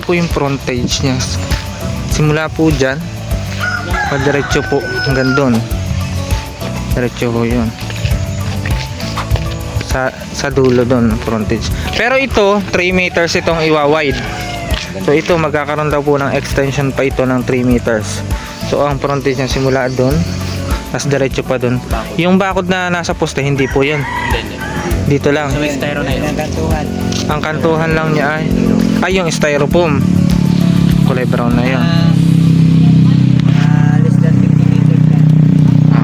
po yung frontage niya. Simula po dyan, padiretso po hanggang doon. Diretso po yun. Sa, sa dulo doon, frontage. Pero ito, 3 meters itong iwa-wide. So ito, magkakaroon daw po ng extension pa ito ng 3 meters. So ang frontage niya simula doon, tapos diretso pa doon. Yung bakod na nasa poste, hindi po yan. Dito lang. Sa may styro na yun. Nagantuhan. Ang kantuhan lang niya ay, ay yung styrofoam. Kulay brown na yun. Ah, less than 50 meters na.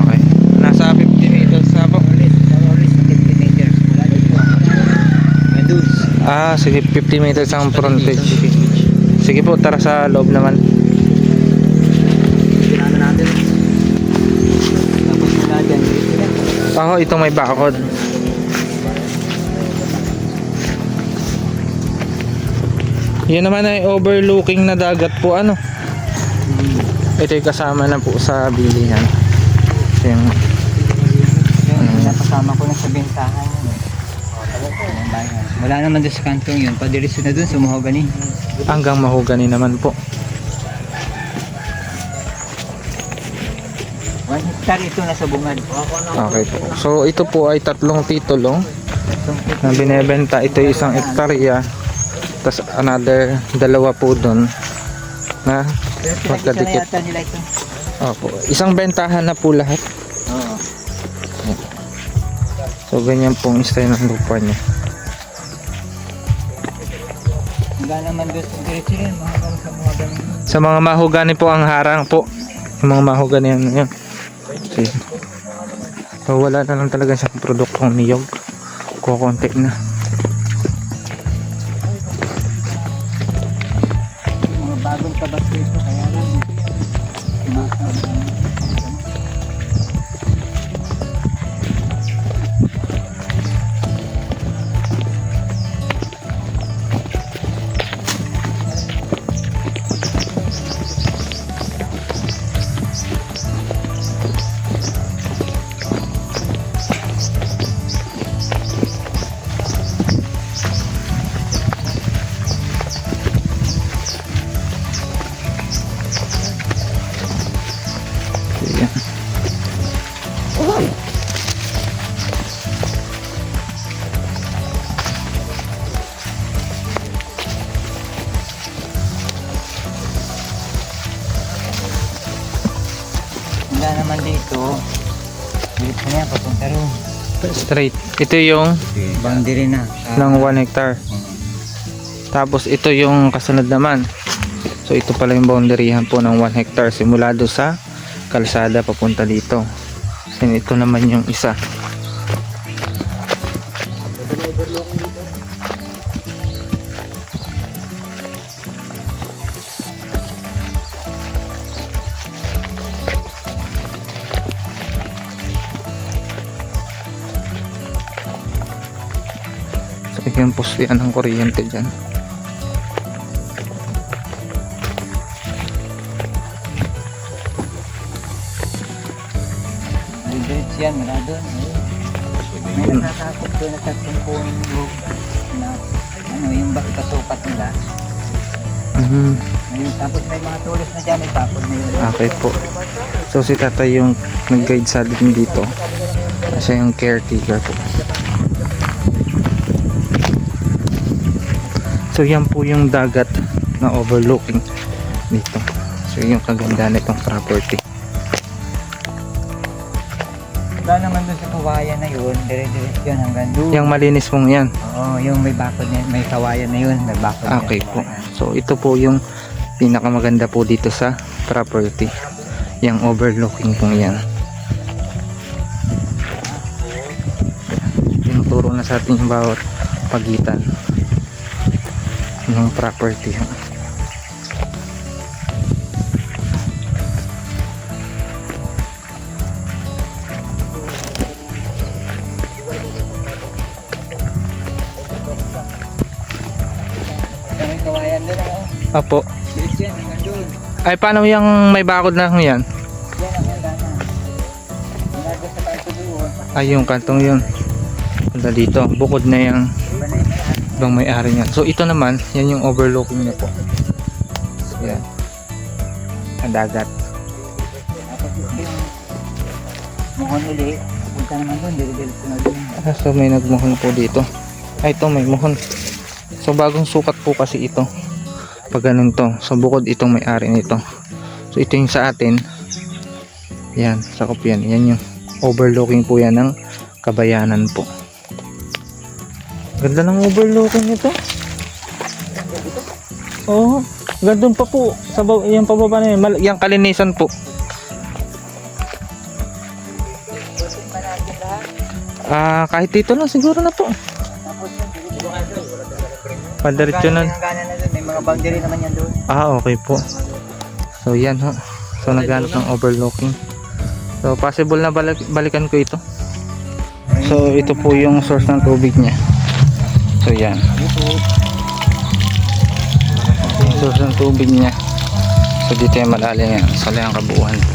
Okay. Nasa 50 meters na po. Less, more or less 50 meters. Dito. Nandun. Ah, sige, 50 meters ang frontage. Sige po, tara sa loob naman. Ako, itong may bakod. Yan naman ay overlooking na dagat po ano. Ito yung kasama na po sa bilihan. Ito yung Yung napasama ko na sa bentahan yun. eh. Wala naman doon sa kantong yun. Padiretso na doon sa Mahogany. hanggang mahogani naman po. One hectare ito na sa bungad. Okay po. So ito po ay tatlong titulo na binebenta. Ito yung isang hektarya. Tapos another dalawa po doon na magkadikit. Opo. Isang bentahan na po lahat. Oo. So ganyan pong style ng lupa niya. Naman sa mga mahogani po ang harang po. Yung mga mahogani yan. yan. Okay. So wala na lang talaga siyang produktong niyog. Kukontek na. Bagong tabas dito. Kaya So, yan. Wala naman dito. Diretso na yan. Papunta roon. Straight. Ito yung Boundary na. ng 1 hectare. Tapos ito yung kasunod naman. So ito pala yung boundaryhan po ng 1 hectare simula do sa kalsada papunta dito. And ito naman yung isa. So yung postihan ng kuryente dyan. Yan. Wala doon. May natatakot doon tatlong puning group na ano yung ba ikasukat nila. Mhm. Ayun, tapos may mga tulis na dyan. May tapos na yun. Okay po. So si tatay yung nag-guide sa atin dito. Siya yung caretaker po. So yan po yung dagat na overlooking dito. So yung kaganda nitong property. Wala naman doon sa kawayan na yun. Dire-diretso yun hanggang doon. Yung malinis pong yan. Oo, yung may bakod na may kawayan na yun. May bakod na Okay po. So ito po yung pinakamaganda po dito sa property. Yung overlooking pong yan. Tinuturo na sa ating bawat pagitan ng property. Ano? Apo. Diretso yan hanggang doon. Ay paano yung may bakod na yan? Yan ang handa na. Doon sa kanto doon. Ay yung kantong yun. Punta dito. Bukod na yung na ibang may-ari niyan. So ito naman, yan yung overlooking niya po. Yan. Ang dagat. Mukhang uli, punta naman doon, dire-diretso na doon. Ah, So may nagmuhon po dito. Ay ito may muhon. So bagong sukat po kasi ito. Pag ganun to. So bukod itong may-ari nito. So ito yung sa atin. Yan, sakop yan. Yan yung overlooking po yan ng kabayanan po. Ganda ng overlooking nito. Oo. Gandun pa po. Sa yung pababa na. Mal- yung kalinisan po. Ah, kahit dito lang siguro na po. Padiretso na. Mga boundary naman yan doon. Ah, okay po. So, yan ho. So, naghanap ng overlooking. So, possible na balik balikan ko ito. So, ito po yung source ng tubig niya. So, yan. Yung source ng tubig niya. So, dito yung malalim yan. Sa lang kabuuan po.